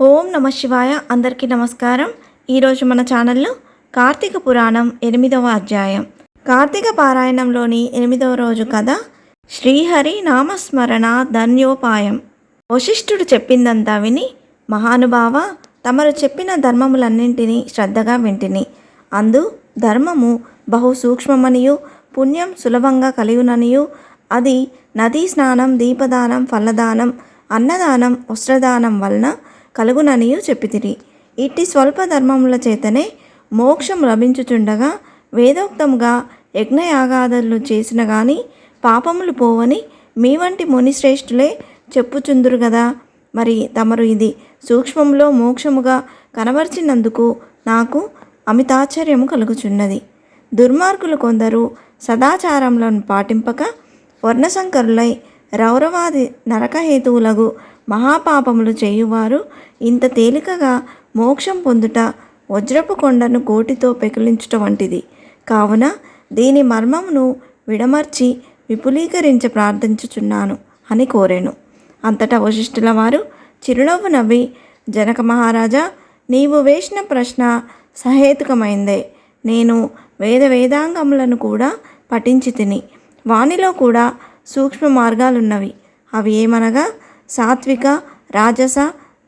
ఓం నమ శివాయ. అందరికీ నమస్కారం. ఈరోజు మన ఛానల్లో కార్తీక పురాణం ఎనిమిదవ అధ్యాయం. కార్తీక పారాయణంలోని ఎనిమిదవ రోజు కథ శ్రీహరి నామస్మరణ ధన్యోపాయం. వశిష్ఠుడు చెప్పిందంతా విని మహానుభావ తమరు చెప్పిన ధర్మములన్నింటినీ శ్రద్ధగా వింటిని. అందు ధర్మము బహు సూక్ష్మమనియు పుణ్యం సులభంగా కలియుననియు అది నదీ స్నానం దీపదానం ఫలదానం అన్నదానం వస్త్రదానం వలన కలుగుననియు చెప్పితిరి. ఇట్టి స్వల్ప ధర్మముల చేతనే మోక్షం లభించుచుండగా వేదోక్తముగా యజ్ఞయాగాదులు చేసిన గాని పాపములు పోవని మీ వంటి మునిశ్రేష్ఠులే చెప్పుచుందురు కదా మరి తమరు ఇది సూక్ష్మంలో మోక్షముగా కనబర్చినందుకు నాకు అమితాశ్చర్యము కలుగుచున్నది. దుర్మార్గులు కొందరు సదాచారములను పాటింపక వర్ణశంకరులై రౌరవాది నరకహేతువులగు మహాపాపములు చేయువారు ఇంత తేలికగా మోక్షం పొందుట వజ్రపు కొండను కోటితో పెకిలించుట వంటిది. కావున దీని మర్మమును విడమర్చి విపులీకరించి ప్రార్థించుచున్నాను అని కోరాను. అంతటా వశిష్ఠుల వారు చిరునవ్వు నవ్వి జనక మహారాజా నీవు వేసిన ప్రశ్న సహేతుకమైందే. నేను వేద వేదాంగములను కూడా పఠించి తిని వానిలో కూడా సూక్ష్మ మార్గాలున్నవి. అవి ఏమనగా సాత్విక రాజస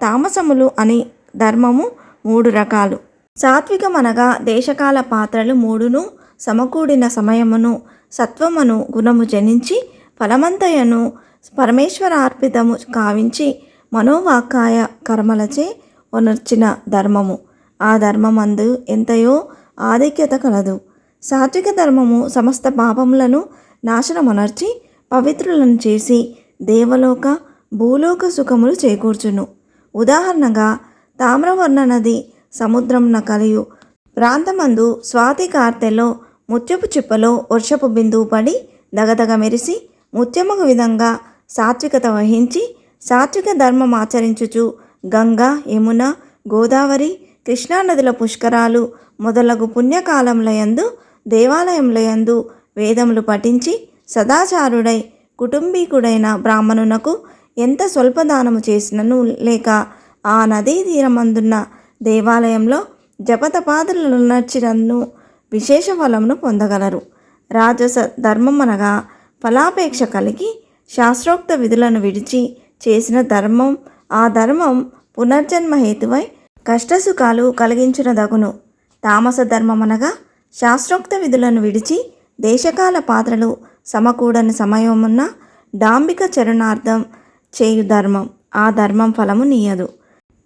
తామసములు అనే ధర్మము మూడు రకాలు. సాత్వికమనగా దేశకాల పాత్రలు మూడును సమకూడిన సమయమును సత్వమును గుణము జనించి ఫలమంతయను పరమేశ్వరార్పితము కావించి మనోవాకాయ కర్మలచే ఉనర్చిన ధర్మము. ఆ ధర్మమందు ఎంతయో ఆధిక్యత కలదు. సాత్విక ధర్మము సమస్త పాపములను నాశనమునర్చి పవిత్రులను చేసి దేవలోక భూలోక సుఖములు చేకూర్చును. ఉదాహరణగా తామ్రవర్ణ నది సముద్రంన కలియు ప్రాంతమందు స్వాతి కార్తెలో ముత్యపు చిప్పలో వర్షపు బిందువు పడి దగదగ మెరిసి ముత్యముగు విధంగా సాత్వికత వహించి సాత్విక ధర్మం ఆచరించుచు గంగా యమున గోదావరి కృష్ణానదుల పుష్కరాలు మొదలగు పుణ్యకాలములయందు దేవాలయములయందు వేదములు పఠించి సదాచారుడై కుటుంబీకుడైన బ్రాహ్మణునకు ఎంత స్వల్పదానము చేసినను లేక ఆ నదీ తీరమందున్న దేవాలయంలో జపతపాదులను నచ్చినను విశేష ఫలమును పొందగలరు. రాజస ధర్మం అనగా ఫలాపేక్ష కలిగి శాస్త్రోక్త విధులను విడిచి చేసిన ధర్మం ఆ ధర్మం పునర్జన్మ హేతువై కష్టసుఖాలు కలిగించునదగును. తామస ధర్మం అనగా శాస్త్రోక్త విధులను విడిచి దేశకాల పాత్రలు సమకూడని సమయమున్న డాంబిక చరణార్థం చేయు ధర్మం. ఆ ధర్మం ఫలము నీయదు.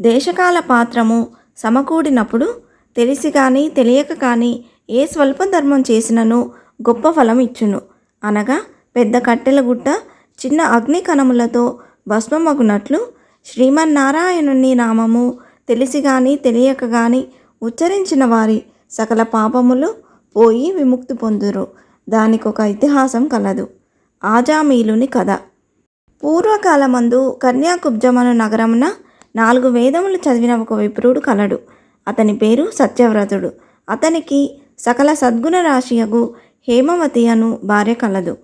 దేశకాల పాత్రము సమకూడినప్పుడు తెలిసి కానీ తెలియక కానీ ఏ స్వల్ప ధర్మం చేసినను గొప్ప ఫలం ఇచ్చును. అనగా పెద్ద కట్టెల గుట్ట చిన్న అగ్ని కణములతో భస్మమగునట్లు శ్రీమన్నారాయణుని నామము తెలిసి కానీ తెలియక కానీ ఉచ్చరించిన వారి సకల పాపములు పోయి విముక్తి పొందురు. దానికొక ఇతిహాసం కలదు. ఆజామీలుని కథ. పూర్వకాలమందు కన్యాకుబ్జమను నగరమున నాలుగు వేదములు చదివిన ఒక విప్రుడు కలడు. అతని పేరు సత్యవ్రతుడు. అతనికి సకల సద్గుణ రాశియగు హేమవతి అను భార్య కలదు.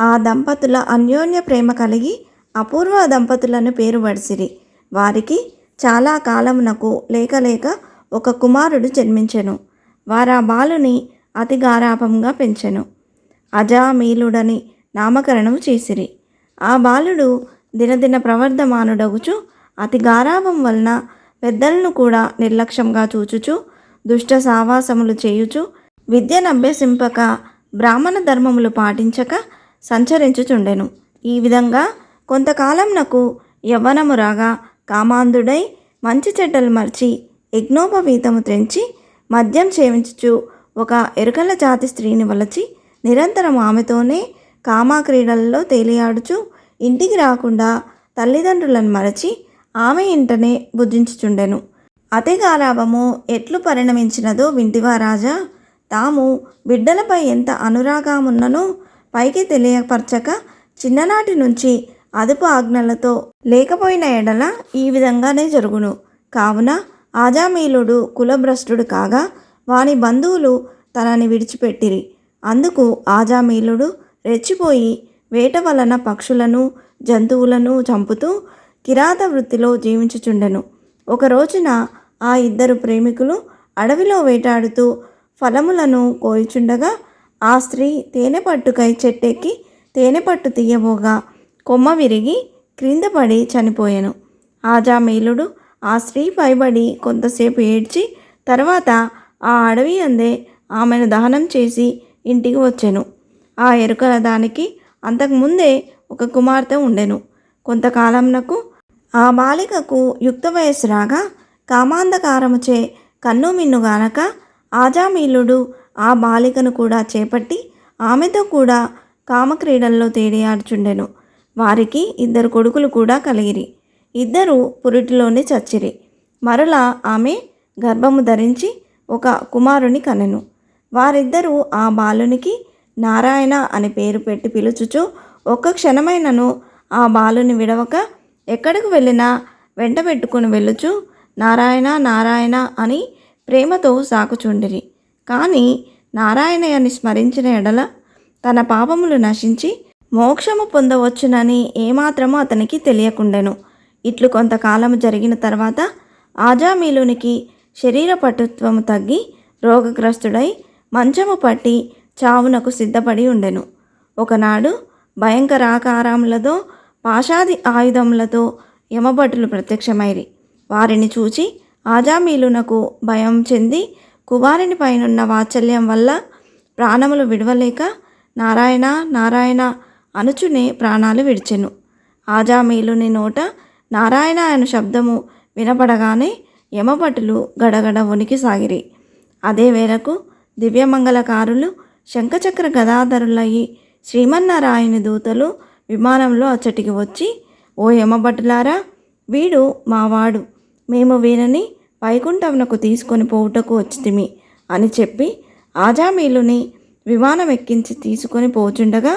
ఆ దంపతుల అన్యోన్య ప్రేమ కలిగి అపూర్వ దంపతులను పేరు పడిసిరి. వారికి చాలా కాలమునకు లేక లేక ఒక కుమారుడు జన్మించెను. వారా బాలుని అతి గారాపంగా పెంచెను. అజామీలుడని నామకరణము చేసిరి. ఆ బాలుడు దినదిన ప్రవర్ధమానుడగుచు అతి గారాభం వలన పెద్దలను కూడా నిర్లక్ష్యంగా చూచుచు దుష్ట సావాసములు చేయుచు విద్యను అభ్యసింపక బ్రాహ్మణ ధర్మములు పాటించక సంచరించుచుండెను. ఈ విధంగా కొంతకాలంనకు యవ్వనము రాగా కామాంధుడై మంచి చెడ్డలు మర్చి యజ్ఞోపవీతము త్రెంచి మద్యం సేవించుచు ఒక ఎరుకల జాతి స్త్రీని వలచి నిరంతరం ఆమెతోనే కామాక్రీడలలో తేలియాడుచు ఇంటికి రాకుండా తల్లిదండ్రులను మరచి ఆమె ఇంటనే బుద్ధించుచుండెను అతిగారాభము ఎట్లు పరిణమించినదో వింటివా రాజా! తాము బిడ్డలపై ఎంత అనురాగమున్ననో పైకి తెలియపరచక చిన్ననాటి నుంచి అదుపు ఆజ్ఞలతో లేకపోయిన ఎడల ఈ విధంగానే జరుగును. కావున ఆజామీలుడు కులభ్రష్టుడు కాగా వాని బంధువులు తనని విడిచిపెట్టిరి. అందుకు ఆజామీలుడు రెచ్చిపోయి వేట వలన పక్షులను జంతువులను చంపుతూ కిరాత వృత్తిలో జీవించుచుండెను. ఒక రోజున ఆ ఇద్దరు ప్రేమికులు అడవిలో వేటాడుతూ ఫలములను కోల్చుండగా ఆ స్త్రీ తేనె పట్టుకై చెట్టెక్కి తేనె పట్టు తీయబోగా కొమ్మ విరిగి క్రింద పడి చనిపోయాను. ఆజామేలుడు ఆ స్త్రీ పైబడి కొంతసేపు ఏడ్చి తర్వాత ఆ అడవి అందే ఆమెను దహనం చేసి ఇంటికి వచ్చాను. ఆ ఎరుకల దానికి అంతకుముందే ఒక కుమార్తె ఉండెను. కొంతకాలంనకు ఆ బాలికకు యుక్త వయస్సు రాగా కామాంధకారముచే కన్ను మిన్నుగానక ఆజామీలుడు ఆ బాలికను కూడా చేపట్టి ఆమెతో కూడా కామక్రీడల్లో తేడియాడుచుండెను వారికి ఇద్దరు కొడుకులు కూడా కలిగిరి. ఇద్దరు పురిటిలోనే చచ్చిరి. మరలా ఆమె గర్భము ధరించి ఒక కుమారుని కనెను. వారిద్దరూ ఆ బాలునికి నారాయణ అని పేరు పెట్టి పిలుచుచు ఒక్క క్షణమైనను ఆ బాలుని విడవక ఎక్కడికి వెళ్ళినా వెంట పెట్టుకుని వెళ్ళుచు నారాయణ నారాయణ అని ప్రేమతో సాకుచుండిరి. కానీ నారాయణయ్యని స్మరించిన ఎడల తన పాపములు నశించి మోక్షము పొందవచ్చునని ఏమాత్రమూ అతనికి తెలియకుండెను. ఇట్లు కొంతకాలము జరిగిన తర్వాత ఆజామీలునికి శరీర పటుత్వము తగ్గి రోగగ్రస్తుడై మంచము పట్టి చావునకు సిద్ధపడి ఉండెను. ఒకనాడు భయంకరాకారములతో పాషాది ఆయుధములతో యమభటులు ప్రత్యక్షమైరి. వారిని చూచి ఆజామీలునకు భయం చెంది కుమారుని పైనున్న వాత్సల్యం వల్ల ప్రాణములు విడవలేక నారాయణ నారాయణ అనుచునే ప్రాణాలు విడిచెను. ఆజామీలుని నోట నారాయణ అను శబ్దము వినపడగానే యమభటులు గడగడ వణికి సాగిరి. అదే వేళకు దివ్యమంగళకారులు శంఖచక్ర గదాధరులయ్యి శ్రీమన్నారాయణ దూతలు విమానంలో అచ్చటికి వచ్చి ఓ యమభటులారా వీడు మావాడు. మేము వీరిని వైకుంఠమునకు తీసుకొని పోవుటకు వచ్చితిమి అని చెప్పి ఆజామీలుని విమానం ఎక్కించి తీసుకొని పోచుండగా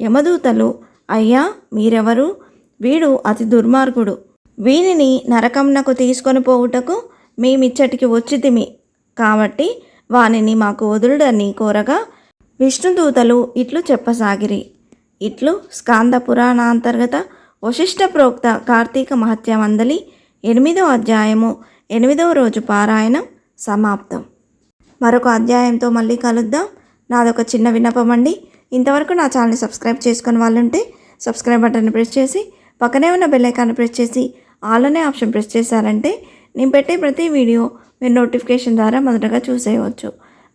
యమదూతలు అయ్యా మీరెవరు? వీడు అతి దుర్మార్గుడు. వీనిని నరకమునకు తీసుకొని పోవుటకు మేమిచ్చటికి వచ్చితిమి. కాబట్టి వానిని మాకు వదులుడని కోరగా విష్ణుదూతలు ఇట్లు చెప్పసాగిరి. ఇట్లు స్కాంద పురాణాంతర్గత వశిష్ఠ ప్రోక్త కార్తీక మహత్యమందలి ఎనిమిదో అధ్యాయము ఎనిమిదవ రోజు పారాయణం సమాప్తం. మరొక అధ్యాయంతో మళ్ళీ కలుద్దాం. నాదొక చిన్న విన్నపం అండి. ఇంతవరకు నా ఛానల్ని సబ్స్క్రైబ్ చేసుకుని వాళ్ళుంటే సబ్స్క్రైబ్ బటన్ని ప్రెస్ చేసి పక్కనే ఉన్న బెల్ ఐకాన్ని ప్రెస్ చేసి ఆల్ అనే ఆప్షన్ ప్రెస్ చేశారంటే నేను పెట్టే ప్రతి వీడియో మీరు నోటిఫికేషన్ ద్వారా మొదటగా చూసేయవచ్చు.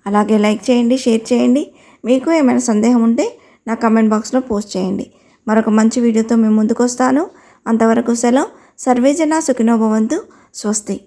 అలాగే లైక్ చేయండి షేర్ చేయండి. మీకు ఏమైనా సందేహం ఉంటే నా కమెంట్ బాక్స్లో పోస్ట్ చేయండి. మరొక మంచి వీడియోతో మేము ముందుకు వస్తాను. అంతవరకు సెలవు. సర్వేజన సుఖినోభవంతు స్వస్తి.